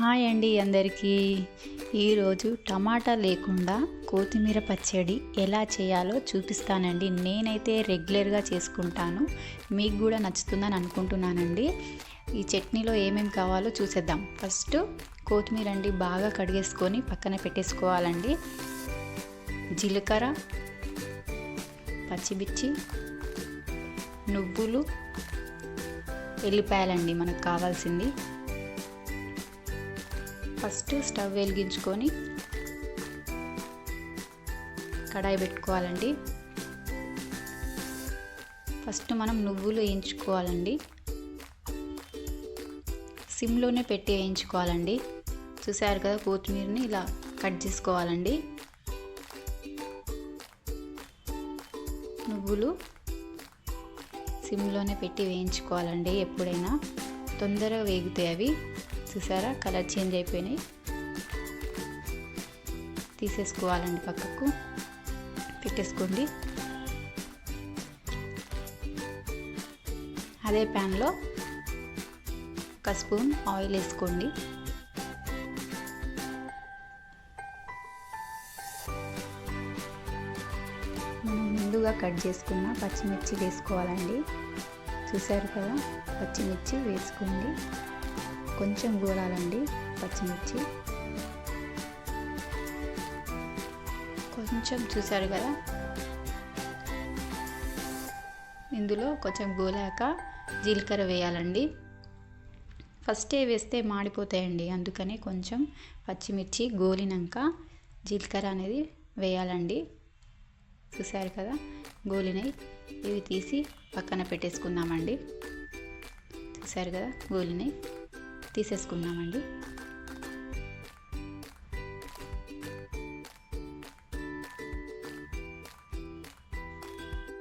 Hi అండి అందరికీ. ఈరోజు టమాటా లేకుండా కొత్తిమీర పచ్చడి ఎలా చేయాలో చూపిస్తానండి. నేనైతే రెగ్యులర్గా చేసుకుంటాను. మీకు కూడా నచ్చుతుందని అనుకుంటున్నానండి. ఈ చట్నీలో ఏమేమి కావాలో చూసేద్దాం. ఫస్ట్ కొత్తిమీర అండి బాగా కడిగేసుకొని పక్కన పెట్టేసుకోవాలండి. జీలకర్ర పచ్చిమిర్చి నువ్వులు ఎల్లిపాయలండి మనకు కావాల్సింది. ఫస్ట్ స్టవ్ వెలిగించుకొని కడాయి పెట్టుకోవాలండి. ఫస్ట్ మనం నువ్వులు వేయించుకోవాలండి. సిమ్లోనే పెట్టి వేయించుకోవాలండి. చూసారు కదా కొత్తిమీరని ఇలా కట్ చేసుకోవాలండి. నువ్వులు సిమ్లోనే పెట్టి వేయించుకోవాలండి ఎప్పుడైనా. తొందరగా వేగుతాయి అవి. చూసారా? కలర్ చేంజ్ అయిపోయినాయి. తీసేసుకోవాలండి పక్కకు. పెట్టేసుకోండి. అదే ప్యాన్లో ఒక స్పూన్ ఆయిల్ వేసుకోండి. మనం ముందుగా కట్ చేసుకున్న పచ్చిమిర్చి వేసుకోవాలండి. చూసారు కదా? పచ్చిమిర్చి వేసుకోండి. కొంచెం గోలాలండి పచ్చిమిర్చి. కొంచెం చూసారు కదా? ఇందులో కొంచెం గోలాక జీలకర్ర వేయాలండి. ఫస్టే వేస్తే మాడిపోతాయండి అందుకని కొంచెం పచ్చిమిర్చి గోలినాక జీలకర్ర అనేది వేయాలండి. చూసారు కదా? గోలినై ఇవి తీసి పక్కన పెట్టేసుకుందామండి. చూసారు కదా? గోలినై తీసేసుకుందామండి.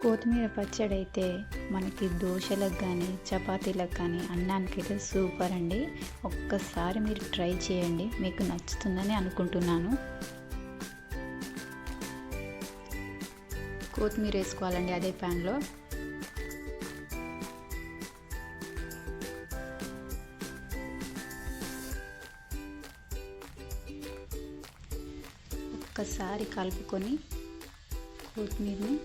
కొత్తిమీర పచ్చడి అయితే మనకి దోశలకు కానీ చపాతీలకు కానీ అన్నానికి అయితే సూపర్ అండి. ఒక్కసారి మీరు ట్రై చేయండి. మీకు నచ్చుతుందని అనుకుంటున్నాను. కొత్తిమీర వేసుకోవాలండి అదే ప్యాన్లో. ఒక్కసారి కలుపుకొని కొత్తిమీరని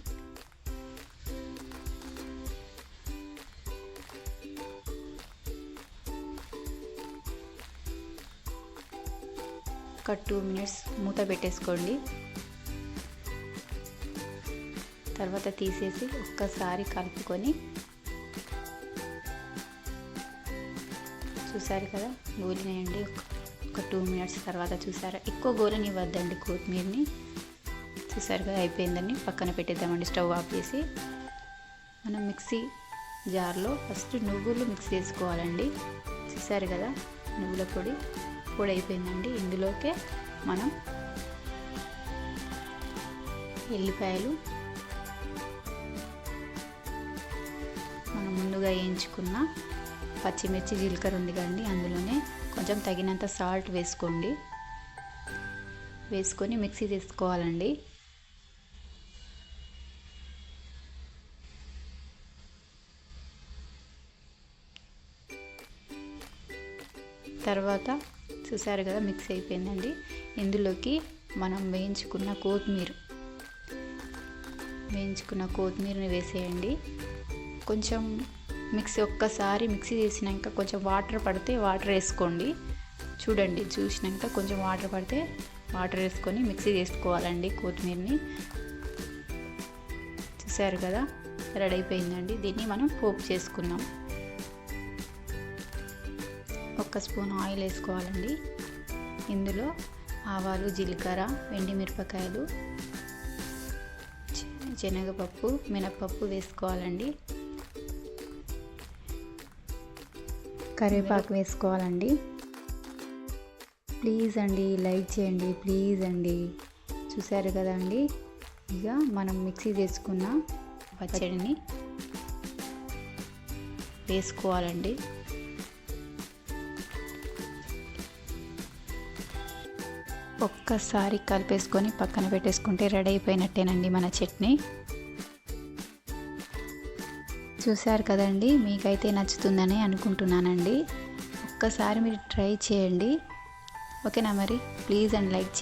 ఒక టూ మినిట్స్ మూత పెట్టేసుకోండి. తర్వాత తీసేసి ఒక్కసారి కలుపుకొని చూసారు కదా గోలినేయండి. ఒక టూ మినిట్స్ తర్వాత చూసారా? ఎక్కువ గోలనివ్వద్దండి కొత్తిమీరని. చూసారుగా అయిపోయిందని పక్కన పెట్టేద్దామండి స్టవ్ ఆఫ్ చేసి. మనం మిక్సీ జార్లో ఫస్ట్ నువ్వులు మిక్స్ చేసుకోవాలండి. చూసారు కదా నువ్వుల పొడి పొడి అయిపోయిందండి ఇందులోకే మనం ఎల్లిపాయలు మనం ముందుగా వేయించుకున్న పచ్చిమిర్చి జీలకర్ర ఉంది కదండి అందులోనే కొంచెం తగినంత సాల్ట్ వేసుకోండి. వేసుకొని మిక్సీ తీసుకోవాలండి. తర్వాత చూసారు కదా మిక్స్ అయిపోయిందండి. ఇందులోకి మనం వేయించుకున్న కొత్తిమీర వేయించుకున్న కొత్తిమీరని వేసేయండి. కొంచెం మిక్సీ ఒక్కసారి మిక్సీ చేసినాక కొంచెం వాటర్ పడితే వాటర్ వేసుకోండి. చూడండి చూసినాక కొంచెం వాటర్ పడితే వాటర్ వేసుకొని మిక్సీ చేసుకోవాలండి కొత్తిమీరని. చూసారు కదా రెడీ అయిపోయిందండి. దీన్ని మనం పోపు చేసుకున్నాం ఒక్క స్పూన్ ఆయిల్ వేసుకోవాలండి. ఇందులో ఆవాలు జీలకర్ర వెండి మిరపకాయలు శనగపప్పు మినపప్పు వేసుకోవాలండి. కరివేపాకు వేసుకోవాలండి. ప్లీజ్ అండి లైక్ చేయండి ప్లీజ్ అండి. చూసారు కదా అండి ఇక మనం మిక్సీ చేసుకున్న పచ్చడిని వేసుకోవాలండి. ఒక్కసారి కలిపేసుకొని పక్కన పెట్టేసుకుంటే రెడీ అయిపోయినట్టేనండి మన చట్నీ. చూశారు కదండి మీకైతే నచ్చుతుందని అనుకుంటున్నానండి. ఒక్కసారి మీరు ట్రై చేయండి. ఓకేనా మరి? Please and like